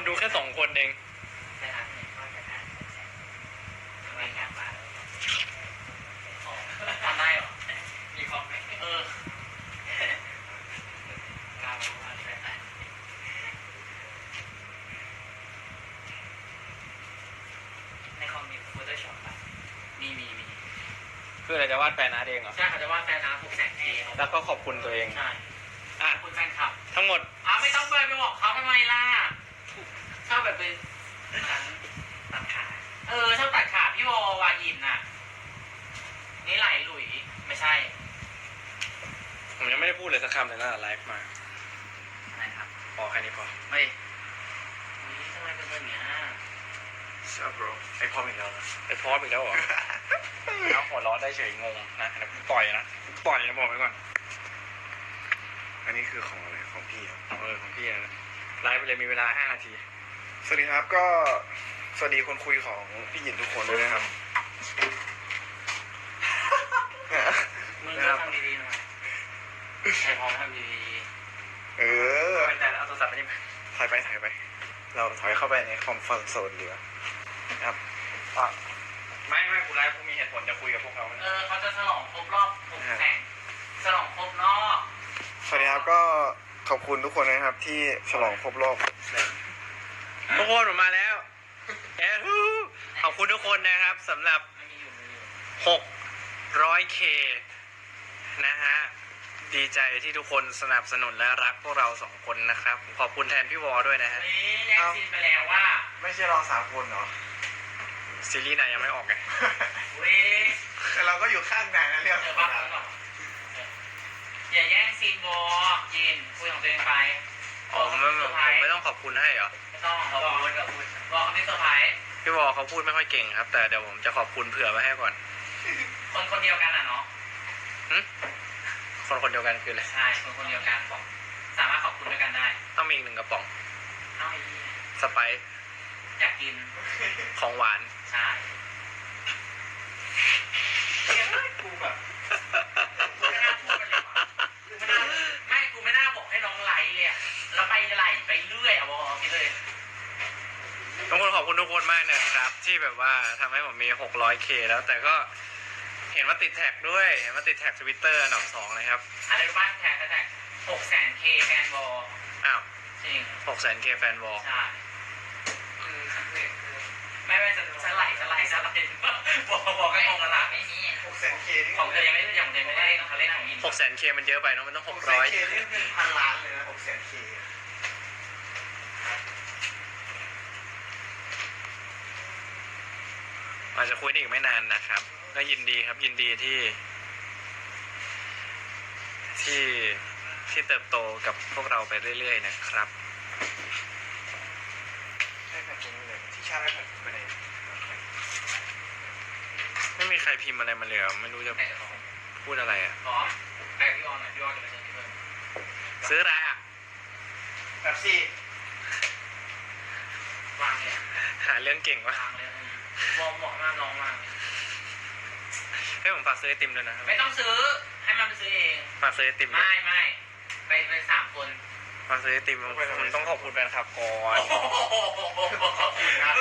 คนดูแค่สองคนเองแต่ทางหนึ่งก็จะการแสงทำไมการป่าทำได้เหรอ มีคอมไหมเออการว่าอะไรในคอมมี Photoshop ป่ะมีมีมีคืออะไรจะวาดแฟนอาร์ตเองเหรอ ใช่เขาจะว่าแฟนน้ำถูกแสงเทแล้วก็ขอบคุณตัวเอง ใช่อะคุณแฟนคลับ ทั้งหมด อ้าวไม่ต้องไปไปบอกเขาทำไมล่ะ ชอบแบบเป็นตัดขาเออชอบตัดขาพี่วอวายินน่ะ นี่ไหลหลุยไม่ใช่ผมยังไม่ได้พูดเลยสักคำเลยนะไลฟ์มาอะไรครับพอแค่นี้พอเฮ้ยอุ๊ยทำไมเป็นแบบเนี้ยเชื่อ bro ไอพอมอีกแล้วนะไอพอสอีกแล้วเหรอแล้วหัวเราะได้เฉยงงนะเดี๋ยวกูต่อยนะกูต่อยนะบอกไว้ก่อน อันนี้คือของอะไรของพี่ครับเออของพี่นะไลฟ์ไปเลยมีเวลาห้านาที สวัสดีครับก็สวัสดีคนคุยของพี่หยินทุกคนด้วยนะครับ มึงก็ทำดีๆหน่อยใครพร้อมทำดีเออไม่แต่เอาโทรศัพท์ไปนี่ถอยไปถอยไป เราถอยเข้าไปในคอมฟอร์ทโซนดีกว่าครับอะไม่ไม่กูไลฟ์กูมีเหตุผลจะคุยกับพวกเขาๆนะเออเขาจะฉลองครบรอบหกแสงฉลองครบรอบสวัสดีครับก็ขอบคุณทุกคนนะครับ ที่ฉลองครบรอบ ทุกคนผมมาแล้วแอะฮู้ขอบคุณทุกคนนะครับสำหรับไม่มีอยู่ไม่มีอยู่ 600k นะฮะ ดีใจที่ทุกคนสนับสนุนและรักพวกเราสองคนนะครับ ขอบคุณแทนพี่วอด้วยนะฮะเฮ้ยแยกซีนไปแล้วว่าไม่ใช่เราสามคนเหรอ ซีรีส์นายยังไม่ออกไง เว้ยแต่เราก็อยู่ข้างนายนะเรื่องเดี๋ยวบ้าแล้วหรออย่าแย่งซีนโบยินคุยของตัวเองไปอ๋อไม่ไม่ผมไม่ต้องขอบคุณให้เหรอไม่ ต้องบอกคนกับคุณบอกคนที่เซอร์ไพรส์พี่วอเขาพูดไม่ค่อยเก่งครับ แต่เดี๋ยวผมจะขอบคุณเผื่อไว้ให้ก่อนคนคนเดียวกันอะเนาะหึคนคนเดียวกันคืออะไรใช่คนคนเดียวกันบอกสามารถขอบคุณด้วยกันได้ต้องมีอีกหนึ่งกระป๋องเอาไอ้นี่สไปซ์อยากกินของหวานใช่เฮ้ยกูแบบกูไม่น่าพูดไปเลยว่ะกูไม่น่าไม่กูไม่น่าบอกให้น้องไลฟ์เลยอะแล้วไปไหลไปเรื่อยอะบอกคิดเลย ทุก คนขอบคุณทุกคนมากนะครับ ที่แบบว่าทำให้ผมมี 600k แล้วแต่ก็เห็นว่าติดแท็กด้วยเห็นว่าติดแท็กทวิตเตอร์อันดับสองเลยครับอะไรรู้บ้างแท็กแท็กหกแสนเคแฟนบอลอ้าวจริง 600k แฟนวอลใช่ไม่ไม่จะจะไหลจะไหลจะไหลบอกบอกก็งงกันละไม่มีหกแสนเคนี่ของเธอยังไม่ยังเธอไม่ได้เขาเล่นของอิน 600k มันเยอะไปเนอะมันต้อง หกแสนเค600 นี่เป็นพันล้านเลยนะหกแสนเค อาจจะคุยได้อีกไม่นานนะครับก็ยินดีครับ ยินดีที่ ที่ที่เติบโตกับพวกเราไปเรื่อย ๆ นะครับใช่แผ่นตรงนี้เลยที่ชาร์จแผ่นไปไหนไม่มีใครพิมพ์อะไรมาเลยอะไม่รู้จะแต่ของพูดอะไรอะพร้อมไปกับพี่ออนหน่อยพี่ออนจะไปเชิญที่เพิ่มซื้ออะไรอะแบบซี่วางเลยหาเรื่องเก่งวะวางเลย มองเหมาะมากน้องมากให้ผมฝากซื้อไอติมด้วยนะครับไม่ต้องซื้อ ให้มันไปซื้อเอง ฝากซื้อไอติมด้วยไม่ไม่ไปไปสามคนฝากซื้อไอติมผมต้องขอบคุณแฟนคลับก่อนขอบคุณนะ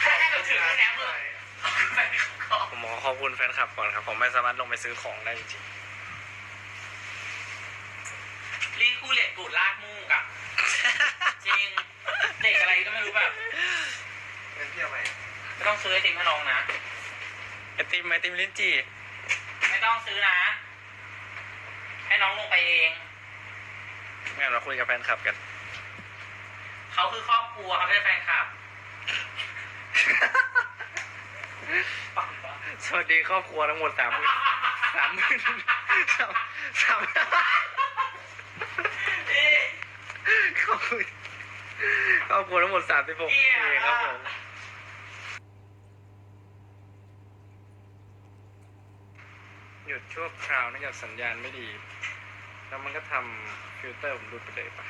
แค่ให้เราถึงแค่เลยไปขอบผมขอขอบคุณแฟนคลับก่อนครับ ผมไม่สามารถลงไปซื้อของได้จริงรีคู่เหล็กกูดลากมูกอะจริง เด็กอะไรก็ไม่รู้แบบ เป็นเที่ยวไป ไม่ ต้องซื้อไอติมให้น้องนะ ไอติมไอติมลิ้นจี่ไม่ต้องซื้อนะ ให้น้องลงไปเองงั้นเราคุยกับแฟนคลับกัน เขาคือครอบครัวเขาไม่ใช่แฟนคลับปังปะสวัสดีครอบครัวทั้งหมดสามหมื่นสามหมื่นสามสามเอ๊ะขอบคุณครอบครัวทั้งหมดสามสิบหกเหี้ปียครับผม หยุด ชั่วคราวเนื่องจากสัญญาณไม่ดี แล้วมันก็ทำฟิลเตอร์ผมหลุดไปเลยปะ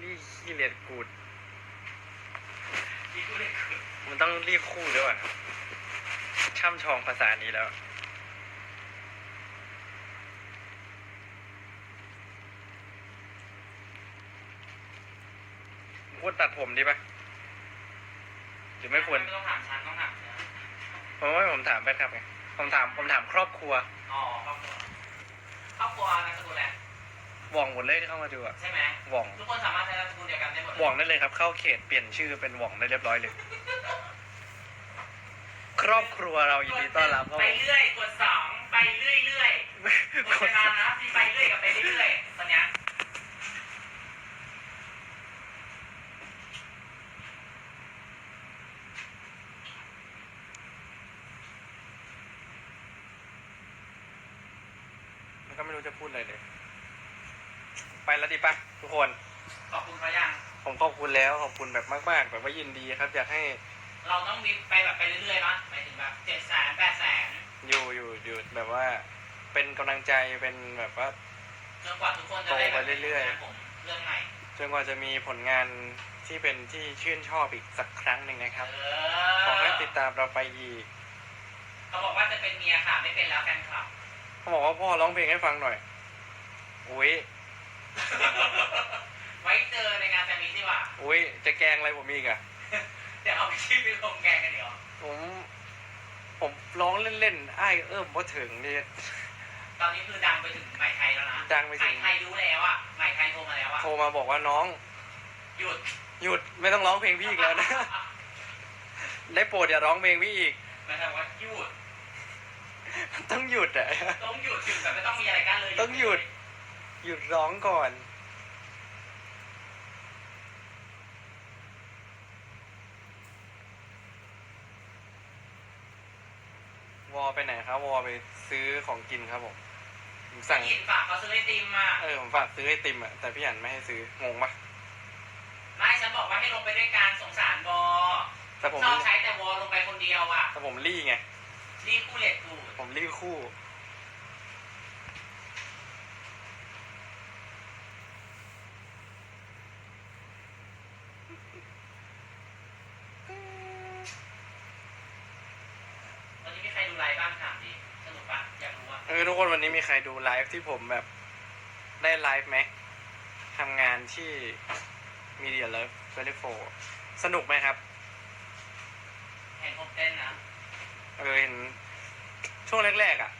รีขี้เลียดกูดรีคู่เหล็กกูดมันต้องรีบคู่ด้วยวะชช่ำชองภาษานี้แล้ว ควรตัดผมดีปะหรือไม่ควรไม่ต้องถามฉันต้องถามเธอเพราะว่าผมถามแฟนคลับไงผมถามผมถามครอบครัวอ๋อครอบครัวครอบครัวนามสกุลอะไรหว่องหมดเลยที่เข้ามาดูอะใช่ไหมหว่องทุกคนสามารถใช้นามสกุลเดียวกันได้หมดเลยหว่องได้เลยครับ เข้าเขตเปลี่ยนชื่อเป็นหว่องได้เรียบร้อยเลย ครอบครัวเรายินดีต้อนรับเข้าไปเรื่อยกดสองไปเรื่อยเรื่อยหมดเวลานะมีไปเรื่อยกับไปเรื่อยตอนเนี้ย ก็ไม่รู้จะพูดอะไรเลย ไปแล้วดีปะทุกคน ขอบคุณเขายัง ผมขอบคุณแล้วขอบคุณแบบมากๆ แบบว่ายินดีครับ อยากให้เราต้องวิปไปแบบไปเรื่อยๆนะหมายถึงแบบเจ็ดแสนแปดแสนอยู่อยู่อยู่แบบว่า เป็นกำลังใจเป็นแบบว่า จนกว่าทุกคนจะได้โตไปเรื่อยๆงานผมเรื่องใหม่จนกว่าจะมีผลงานที่เป็นที่ชื่นชอบอีกสักครั้งหนึ่งนะครับ เอขอให้ติดตามเราไปอีก เขาบอกว่าจะเป็นเมียค่ะไม่เป็นแล้วแฟนคลับ เขาบอกว่าพ่อร้องเพลงให้ฟังหน่อยอุ้ยไว้เจอในงานแฟนมิตดีกว่า อุ้ยจะแกล้งอะไรผมอีกอะเดี๋ยวเอาไปชิมไปลงแกงกันเดี๋ยวผม ผมร้องเล่นๆไอ้ายเอิ่มว่าถึงนี่ ตอนนี้คือดังไปถึงใหม่ไทยแล้วนะดังไปถึงใหม่ไทยรู้แล้วอะใหม่ไทยโทรมาแล้วอะโทรมาบอกว่าน้อง หยุดหยุดไม่ต้องร้องเพลงพี่อีกแล้วนะ ได้โปรดอย่าร้องเพลงพี่อีกหมายถึงว่าหยุด ต้องหยุดอะต้องหยุดหยุดแบบไม่ต้องมีอะไรกันเลยต้องหยุด หยุดร้องก่อน วอไปไหนครับ วอไปซื้อของกินครับผมผมสั่งยินฝากเขาซื้อไอติมมาเออผมฝากซื้อไอติมอะแต่พี่อันไม่ให้ซื้องงปะไม่ฉันบอกว่าให้ลงไปด้วยการสงสารบอแต่ผมชอบใช้แต่วอลงไปคนเดียวอะ แต่ผมรี่ไง รีบคู่เลดกูดผมรี่คู่วันนี้มีใครดูไลฟ์บ้างถามดิ สนุกปะอยากรู้ว่าเออทุกคนวันนี้มีใครดูไลฟ์ที่ผมแบบได้ไลฟ์ไหมทำงานที่ Media Love 24สนุกไหมครับเห็นผมเต้นนะ เออเห็นช่วงแรกๆอะ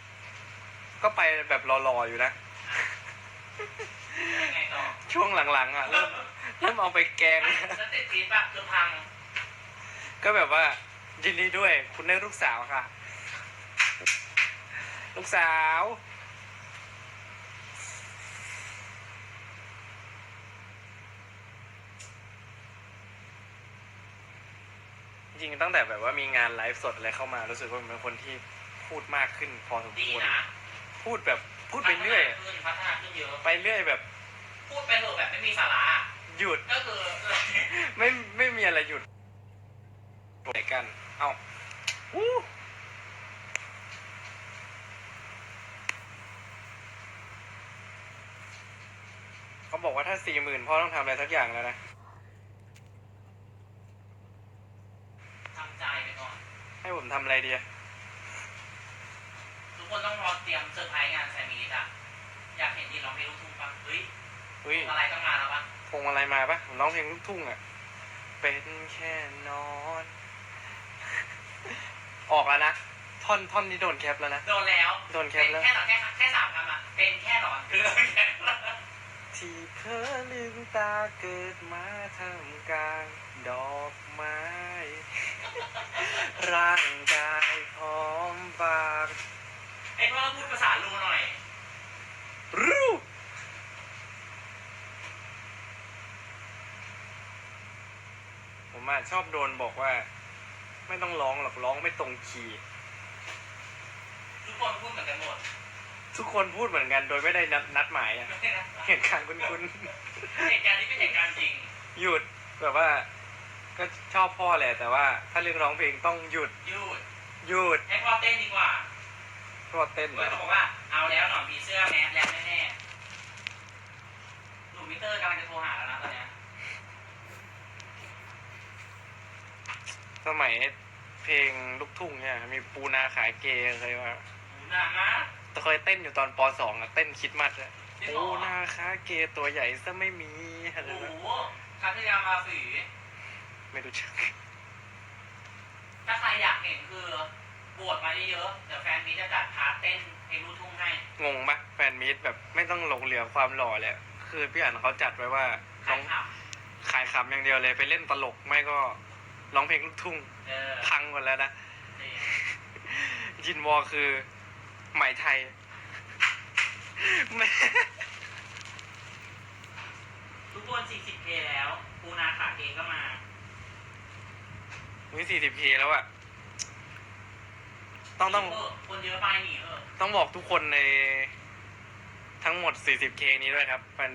ก็ไปแบบรอๆอยู่นะ ยังไงต่อช่วงหลังๆอะเริ่มเริ่มเอาไปแกงสเตตฟีดปะคือพังก็แบบว่ายินดีด้วยคุณได้ลูกสาวค่ะ ลูกสาว ริง ๆ ตั้งแต่แบบว่ามีงานไลฟ์สดอะไรเข้ามารู้สึกว่าผมเป็นคนที่พูดมากขึ้นพอสมดีควรนะพูดแบบพูดไปเรื่อยพัฒนาขึ้นพัฒนาขึ้นเยอะ ไปเรื่อยแบบ พูดไปเถอะแบบไม่มีสาระหยุดก็คือ ไม่ไม่มีอะไรหยุดไหนกัน เอาอู้เขาบอกว่าถ้าสี่หมื่นพ่อต้องทำอะไรสักอย่างแล้วนะ ทำใจไปก่อน ให้ ผมทำอะไรดีอะทุกคนต้องรอเตรียมเซอร์ไพรส์งานแซมมิลิตอะอยากเห็นดีร้องเพลงลูกทุ่งปะเฮ้ยเฮ้ยอะไรต้องมาแล้วปะพงอะไรมาปะผมร้องเพลงลูกทุ่งอะเป็นแค่นอน ออกแล้วนะ ท่อนท่อนนี้โดนแคปแล้วนะ โดนแล้วโดนแคเป็ปนแล้ว แค่หนอนแค่แค่สามคำอะเป็นแค่หนอนคือแค่ที่เพ้อลืมตาเกิดมาทำกลางดอกไม้ ร่างกายพร้อมบากไอ้พ่อพูดภาษาลูหน่อย รูปผมอะชอบโดนบอกว่า ไม่ต้องร้องหรอกร้องไม่ตรงคีย์ทุกคนพูดเหมือนกันหมด ทุกคนพูดเหมือนกัน โดยไม่ได้นัดนัดหมายอะไม่นะเหตุการณ์คุ้นเหตุการณ์นี้เป็นเหตุการณ์จริง ๆ หยุดแบบว่า ก็ชอบพ่อแหละแต่ว่า ถ้าเรื่องร้องเพลงต้องหยุดหยุดหยุดให้พ่อเต้นดีกว่าพ่อเต้นเฮ้ยนะเขาบอกว่าเอาแล้วหนอนผีเสื้อแมสแล้วแน่ๆหนุ่มมิเตอร์กำลังจะโทรหาแล้วนะตอนเนี้ยสมัยเพลงลูกทุ่งเนี่ยมีปูนาขายเกย์เคยว่าหูหนามากแต่เคยเต้นอยู่ตอนปสองอะเต้นคิดมัดอะจริงเหรอปูนาขายเกย์ตัวใหญ่ซะไม่มีอะไรโอ้นะโหคัตยามาสี ไม่รู้จักถ้าใครอยากเห็นคือโบวชมาเยอะๆเดี๋ยวแฟนนี้จะจัดพาร์ทเต้นเพลงลูกทุ่งให้งงปะแฟนมีตแบบไม่ต้องหลงเหลือความหล่อเลยอะคือพี่อ่านเขาจัดไว้ว่าใครต้องขับขายขำอย่างเดียวเลย ไปเล่นตลกไม่ก็ร้องเพลงลูกทุ่งเออพังหมดแล้วนะ จริงยินวอคือไหมไทยแม่ทุกคน 40K แล้วปูนาขาเกก็มา วิสี่สิบพีแล้วอะต้องต้องเคนเยอะไปหนีเออต้องบอกทุกคนในทั้งหมด 40K นี้ด้วยครับ เป็น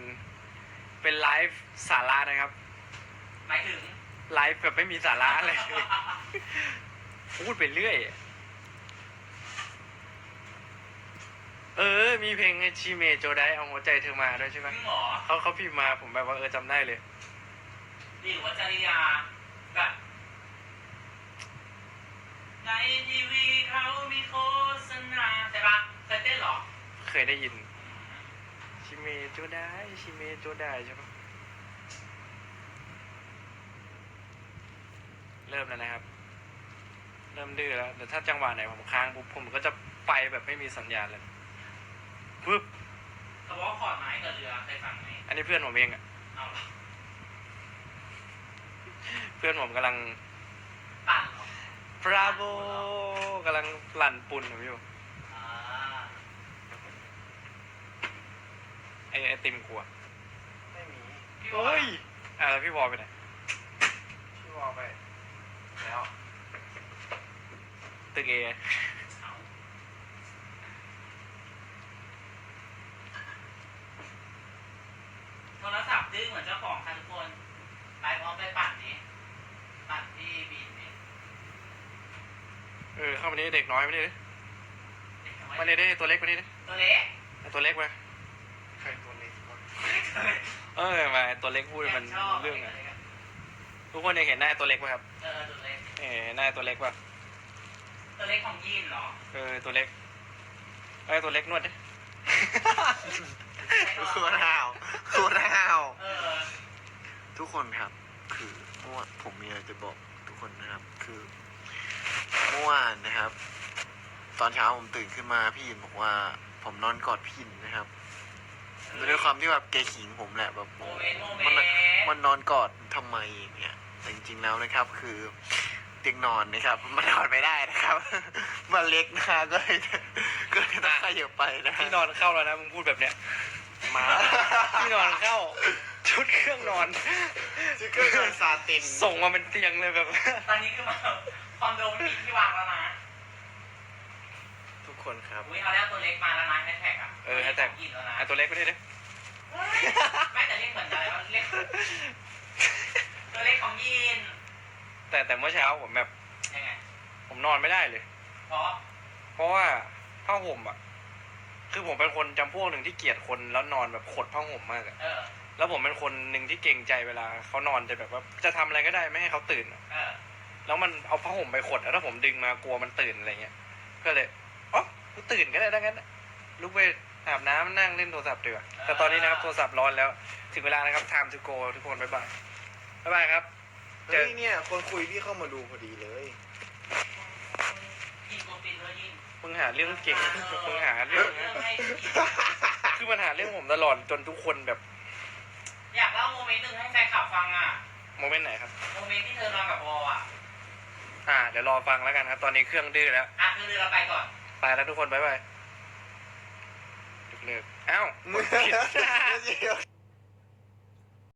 เป็นไลฟ์สาระนะครับ หมายถึงไลฟ์แบบไม่มีสาระอะไรเลย พูดไปเรื่อย เออ มีเพลงชิเมโจไดเอาหัวใจเธอมาด้วยใช่ไหมจริงเหรอเขาเขาพิมพ์มาผมแบบว่าเออจำได้เลยหรือว่าจริยาแบบ ในทีวีเขามีโฆษณาใช่ปะเคยเต้นเหรอ เคยได้ยิน ชิเมโจไดชิเมโจไดใช่ปะเริ่มแล้วนะครับ เริ่มดื้อแล้วเดี๋ยวถ้าจังหวะไหนผมค้างปุ๊บผมก็จะไปแบบไม่มีสัญญาณเลยปึ๊บแต่ว่าขอดไม้กับเรือเคยฟังไหมอันนี้เพื่อนผมเองอะเอาเหรอเพื่อนผมกำลังปั่นเหรอ บราโ o กำลังหลั่นปุ่นอยู่อ่าไอไอติมกลัวไม่มีพี่บอกเฮ้ยอะแล้วพี่วอลไปไหนพี่วอลไป แล้วตึกเอเอาโทรศัพท์ดื้อเหมือนเจ้าของค่ะทุกคน ไปพร้อมไปปั่นนี้ ปั่นที่บีนนี้ เออเข้ามานี่เด็กน้อยมานี่ดิเด็กน้อยมานี่ดิตัวเล็กมานี่ดิตัวเล็กเอาตัวเล็กมาใครตัวเล็กวะเออมาตัวเล็กพูดมันชอบเรื่องอะทุกคนยังเห็นหน้าตัวเล็กไหมครับเออตัวเล็กเออหน้าตัวเล็กป่ะตัวเล็กของยีนเหรอเออตัวเล็กไอ้ยตัวเล็กนวดดิโคตรห้าวโคตรห้าวเออทุกคนครับ คือเมื่อวานผมมีอะไรจะบอกทุกคนนะครับ คือ เมื่อวานนะครับ ตอนเช้าผมตื่นขึ้นมาพี่ยินบอกว่า ผมนอนกอดพี่ยินนะครับด้วยความที่แบบแกขิงผมแหละแบบโมเมนต์โมเมมันนต์มันนอนกอดทำไมอย่างเงี้ยแต่จริงๆแล้วนะครับ คือเตียงนอนนะครับมันนอนไม่ได้นะครับมันเล็กนะก็เลยก็เลยต้องขยับไปนะที่นอนเข้าแล้วนะมึงพูดแบบเนี้ยมาที่นอนเข้า ชุดเครื่องนอนชื่อเครื่องนอนซาตินส่งมาเป็นเตียงเลยแบบตอนนี้คือมา คอนโดไม่มีที่วางแล้วนะทุกคนครับ อุ้ยเอาแล้วตัวเล็กมาแล้วนะแฮชแท็กอะเออ hashtag ยีนแล้วนะไอ้ตัวเล็กไปดิดิเฮ้ยไม่แต่เรียกเหมือนอะไรวะเรียกตัวเล็กของยีนแต่แต่เมื่อเช้าผมแบบยังไงผมนอนไม่ได้เลย เพราะเพราะว่าผ้าห่มอะ คือผมเป็นคนจำพวกหนึ่งที่เกลียดคนแล้วนอนแบบขดผ้าห่มมากอะเออ แล้วผมเป็นคนหนึ่งที่เกรงใจเวลาเขานอนจะแบบว่าจะทำอะไรก็ได้ไม่ให้เขาตื่นอะ เออ แล้วมันเอาผ้าห่มไปขดแล้วถ้าผมดึงมากลัวมันตื่นอะไรเงี้ย ก็เลยอ๋อกูตื่นก็ได้ดังนั้นอะลุกไปอาบน้ำนั่งเล่นโทรศัพท์ดีกว่าแต่ตอนนี้นะครับโทรศัพท์ร้อนแล้ว ถึงเวลานะครับ time to go ทุกคนบ๊ายบายบ๊ายบายครับเจเฮ้อยเนี่ยคนคุยพี่เข้ามาดูพอดีเลยยินตัวปินเลยยินมึงหาเรื่องเก่งมึงหาเรื่องเรื่องให้ยินคือมันหาเรื่องผมตลอดจนทุกคนแบบ อยากเล่าโมเมนต์หนึ่งให้แฟนคลับฟังอะ โมเมนต์ไหนครับ โมเมนต์ที่เธอนอนกับวออะ อ่าเดี๋ยวรอฟังแล้วกันครับ ตอนนี้เครื่องดื้อแล้ว อะคือเรือเราไปก่อน ไปแล้วทุกคน บ๊ายบายเลิกๆอ้าวมือผิด